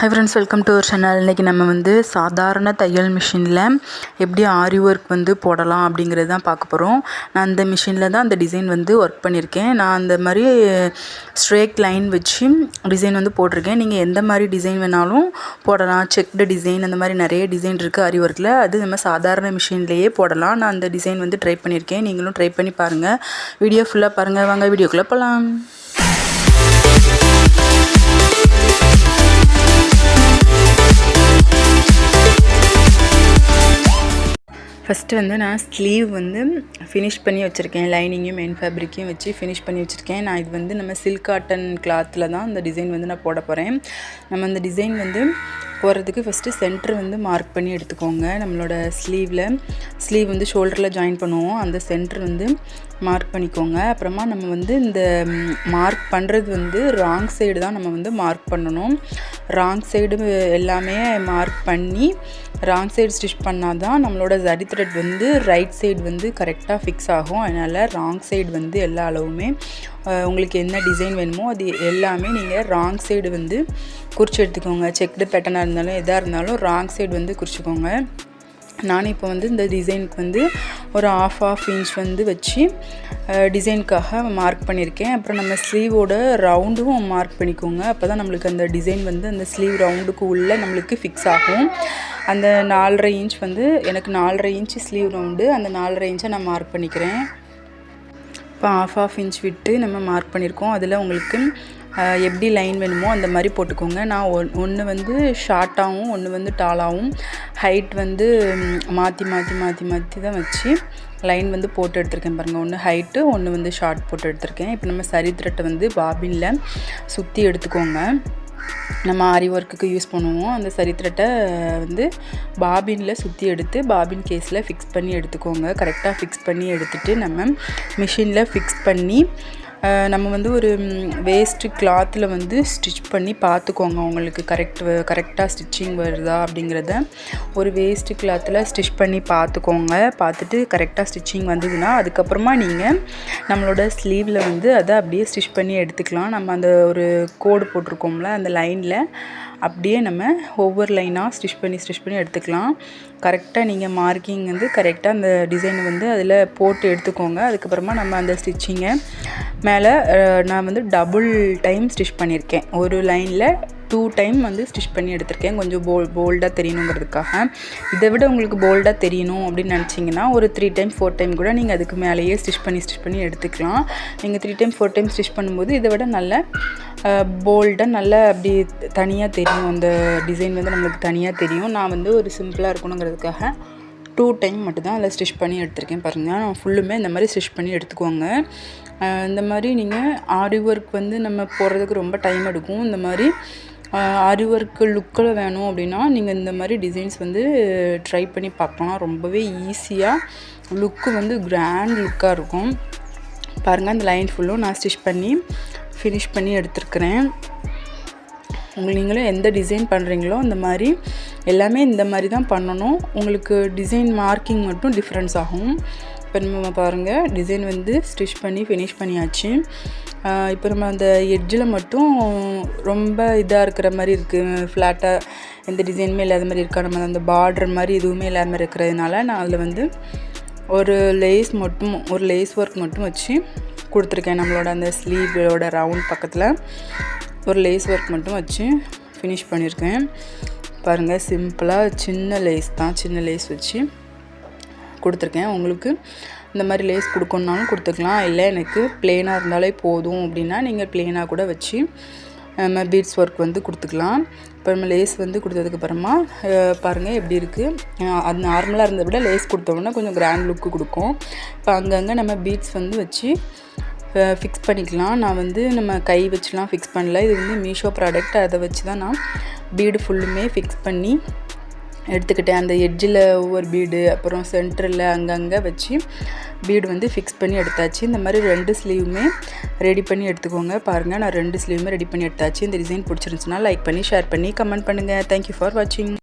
Hi friends welcome to our channel இன்றைக்கி நம்ம வந்து சாதாரண தையல் மிஷினில் எப்படி ஆரி ஒர்க் வந்து போடலாம் அப்படிங்கிறது தான் பார்க்க போகிறோம் நான் அந்த மிஷினில் தான் அந்த டிசைன் வந்து ஒர்க் பண்ணியிருக்கேன். நான் அந்த மாதிரி ஸ்ட்ரேக் லைன் வச்சு டிசைன் வந்து போட்டிருக்கேன். நீங்கள் எந்த மாதிரி டிசைன் வேணாலும் போடலாம். செக்டு டிசைன் அந்த மாதிரி நிறைய டிசைன் இருக்குது ஆரி ஒர்க்கில் அது நம்ம சாதாரண மிஷின்லேயே போடலாம். நான் அந்த டிசைன் வந்து ட்ரை பண்ணியிருக்கேன். நீங்களும் ட்ரை பண்ணி பாருங்கள் வீடியோ ஃபுல்லாக பாருங்கள் வாங்க வீடியோக்குள்ளே போகலாம் ஃபஸ்ட்டு வந்து நான் ஸ்லீவ் வந்து ஃபினிஷ் பண்ணி வச்சுருக்கேன். லைனிங்கும் மெயின் ஃபேப்ரிக்கையும் வச்சு ஃபினிஷ் பண்ணி வச்சுருக்கேன். நான் இது வந்து நம்ம சில்க் காட்டன் கிளாத்தில் தான் அந்த டிசைன் வந்து நான் போட போகிறேன் நம்ம அந்த டிசைன் வந்து போகிறதுக்கு ஃபஸ்ட்டு சென்டர் வந்து மார்க் பண்ணி எடுத்துக்கோங்க. நம்மளோட ஸ்லீவில் ஸ்லீவ் வந்து ஷோல்டரில் ஜாயின் பண்ணுவோம். அந்த சென்டர் வந்து மார்க் பண்ணிக்கோங்க. அப்புறமா நம்ம வந்து இந்த மார்க் பண்ணுறது வந்து ராங் சைடு தான் நம்ம வந்து மார்க் பண்ணணும். ராங் சைடு எல்லாமே மார்க் பண்ணி ராங் சைடு ஸ்டிச் பண்ணால் தான் நம்மளோட ஜடி த்ரெட் வந்து ரைட் சைடு வந்து கரெக்டாக ஃபிக்ஸ் ஆகும். அதனால் ராங் சைடு வந்து எல்லா அளவுமே உங்களுக்கு என்ன டிசைன் வேணுமோ அது எல்லாமே நீங்கள் ராங் சைடு வந்து குறித்து எடுத்துக்கோங்க. செக்டு பேட்டனாக இருந்தாலும் எதாக இருந்தாலும் ராங் சைடு வந்து குறிச்சிக்கோங்க. நான் இப்போ வந்து இந்த டிசைனுக்கு வந்து ஒரு ஆஃப் ஆஃப் இன்ச் வந்து வச்சு டிசைனுக்காக மார்க் பண்ணியிருக்கேன் அப்புறம் நம்ம ஸ்லீவோட ரவுண்டும் மார்க் பண்ணிக்கோங்க. அப்போ தான் நம்மளுக்கு அந்த டிசைன் வந்து அந்த ஸ்லீவ் ரவுண்டுக்கு உள்ளே நம்மளுக்கு ஃபிக்ஸ் ஆகும். அந்த நாலரை இன்ச் வந்து எனக்கு நாலரை இன்ச் ஸ்லீவ் ரவுண்டு அந்த நாலரை இன்ச்சை நான் மார்க் பண்ணிக்கிறேன். இப்போ ஆஃப் ஆஃப் இன்ச் விட்டு நம்ம மார்க் பண்ணியிருக்கோம். அதில் உங்களுக்கு எப்படி லைன் வேணுமோ அந்த மாதிரி போட்டுக்கோங்க. நான் ஒன் ஒன்று வந்து ஷார்ட்டாகவும் ஒன்று வந்து டாலாகவும் ஹைட் வந்து மாற்றி மாற்றி மாற்றி மாற்றி தான் வச்சு லைன் வந்து போட்டு எடுத்திருக்கேன் பாருங்கள் ஒன்று ஹைட்டு ஒன்று வந்து ஷார்ட் போட்டு எடுத்திருக்கேன். இப்போ நம்ம சரி வந்து பாபினில் சுற்றி எடுத்துக்கோங்க. நம்ம ஆரி ஒர்க்குக்கு யூஸ் பண்ணுவோம். அந்த சரி த்ரெட்டை வந்து பாபினில் சுற்றி எடுத்து பாபின் கேஸில் ஃபிக்ஸ் பண்ணி எடுத்துக்கோங்க. கரெக்டாக ஃபிக்ஸ் பண்ணி எடுத்துகிட்டு நம்ம மிஷினில் ஃபிக்ஸ் பண்ணி நம்ம வந்து ஒரு வேஸ்ட்டு கிளாத்தில் வந்து ஸ்டிச் பண்ணி பார்த்துக்கோங்க. உங்களுக்கு கரெக்ட் கரெக்டாக ஸ்டிச்சிங் வருதா அப்படிங்கிறத. ஒரு வேஸ்ட்டு கிளாத்தில் ஸ்டிச் பண்ணி பார்த்துக்கோங்க. பார்த்துட்டு கரெக்டாக ஸ்டிச்சிங் வந்ததுன்னா அதுக்கப்புறமா நீங்கள் நம்மளோட ஸ்லீவில் வந்து அதை அப்படியே ஸ்டிச் பண்ணி எடுத்துக்கலாம். நம்ம அந்த ஒரு கோடு போட்டிருக்கோம்ல அந்த லைனில் அப்படியே நம்ம ஒவ்வொரு லைனாக ஸ்டிச் பண்ணி ஸ்டிச் பண்ணி எடுத்துக்கலாம். கரெக்டாக நீங்கள் மார்க்கிங் வந்து கரெக்டாக அந்த டிசைன் வந்து அதில் போட்டு எடுத்துக்கோங்க. அதுக்கப்புறமா நம்ம அந்த ஸ்டிச்சிங்கை மேலே நான் வந்து டபுள் டைம் ஸ்டிச் பண்ணியிருக்கேன். ஒரு லைனில் டூ டைம் வந்து ஸ்டிச் பண்ணி எடுத்திருக்கேன். கொஞ்சம் போல் போல்டாக தெரியணுங்கிறதுக்காக. இதை விட உங்களுக்கு போல்டாக தெரியணும் அப்படின்னு நினச்சிங்கன்னா ஒரு த்ரீ டைம் ஃபோர் டைம் கூட நீங்கள் அதுக்கு மேலேயே ஸ்டிச் பண்ணி ஸ்டிச் பண்ணி எடுத்துக்கலாம். நீங்கள் three time four time stitch பண்ணும்போது இதை விட நல்ல போல்டாக நல்லா அப்படி தனியாக தெரியும். அந்த டிசைன் வந்து நம்மளுக்கு தனியாக தெரியும். நான் வந்து ஒரு சிம்பிளாக இருக்கணுங்கிறதுக்காக டூ டைம் மட்டும்தான் அதில் ஸ்டிச் பண்ணி எடுத்திருக்கேன் பாருங்கள் நான் ஃபுல்லுமே இந்த மாதிரி ஸ்டிச் பண்ணி எடுத்துக்கோங்க. இந்த மாதிரி நீங்கள் ஆரி ஒர்க் வந்து நம்ம போடுறதுக்கு ரொம்ப டைம் எடுக்கும். இந்த மாதிரி ஆரி லுக்கில் வேணும் அப்படின்னா நீங்கள் இந்த மாதிரி டிசைன்ஸ் வந்து ட்ரை பண்ணி பார்க்கலாம். ரொம்பவே ஈஸியாக லுக்கு வந்து கிராண்ட் லுக்காக இருக்கும். பாருங்கள் அந்த லைன் ஃபுல்லும் நான் ஸ்டிச் பண்ணி ஃபினிஷ் பண்ணி எடுத்துருக்குறேன். உங்களுக்கு நீங்களும் எந்த டிசைன் பண்ணுறீங்களோ அந்த மாதிரி எல்லாமே இந்த மாதிரி தான் பண்ணணும். உங்களுக்கு டிசைன் மார்க்கிங் மட்டும் டிஃப்ரென்ஸ் ஆகும். இப்போ நம்ம பாருங்கள் டிசைன் வந்து ஸ்டிச் பண்ணி ஃபினிஷ் பண்ணியாச்சு. இப்போ நம்ம அந்த எட்ஜில் மட்டும் ரொம்ப இதாக இருக்கிற மாதிரி இருக்குது ஃப்ளாட்டாக எந்த டிசைனுமே இல்லாத மாதிரி இருக்கா? நம்ம அந்த பார்டர் மாதிரி எதுவுமே இல்லாமல் இருக்கிறதுனால நான் அதில் வந்து ஒரு லேஸ் மட்டும் ஒரு லேஸ் ஒர்க் மட்டும் வச்சு கொடுத்துருக்கேன். நம்மளோட அந்த ஸ்லீவோட ரவுண்ட் பக்கத்தில் ஒரு லேஸ் ஒர்க் மட்டும் வச்சு ஃபினிஷ் பண்ணியிருக்கேன். பாருங்கள் சிம்பிளாக சின்ன லேஸ் தான் சின்ன லேஸ் வச்சு கொடுத்துருக்கேன். உங்களுக்கு இந்த மாதிரி லேஸ் கொடுக்கணுனாலும் கொடுத்துக்கலாம். இல்லை எனக்கு ப்ளெயினாக இருந்தாலே போதும் அப்படின்னா நீங்கள் ப்ளெயினாக கூட வச்சு நம்ம பீட்ஸ் ஒர்க் வந்து கொடுத்துக்கலாம். இப்போ நம்ம லேஸ் வந்து கொடுத்ததுக்கப்புறமா பாருங்கள் எப்படி இருக்குது அது நார்மலாக இருந்ததை விட லேஸ் கொடுத்தோம்னா கொஞ்சம் கிராண்ட் லுக்கு கொடுக்கும். இப்போ அங்கங்கே நம்ம பீட்ஸ் வந்து வச்சு ஃபிக்ஸ் பண்ணிக்கலாம். நான் வந்து நம்ம கை வச்சுலாம் ஃபிக்ஸ் பண்ணல. இது வந்து மீஷோ ப்ராடக்ட் அதை வச்சு தான் நான் பீடு ஃபுல்லுமே ஃபிக்ஸ் பண்ணி எடுத்துக்கிட்டேன். அந்த எட்ஜில் ஒவ்வொரு பீடு அப்புறம் சென்டரில் அங்கங்கே வச்சு பீடு வந்து ஃபிக்ஸ் பண்ணி எடுத்தாச்சு. இந்த மாதிரி ரெண்டு ஸ்லீவுமே ரெடி பண்ணி எடுத்துக்கோங்க. பாருங்கள் நான் ரெண்டு ஸ்லீவுமே ரெடி பண்ணி எடுத்தாச்சு. இந்த டிசைன் பிடிச்சிருந்துச்சுன்னா லைக் பண்ணி ஷேர் பண்ணி கமெண்ட் பண்ணுங்கள் தேங்க்யூ ஃபார் வாட்சிங்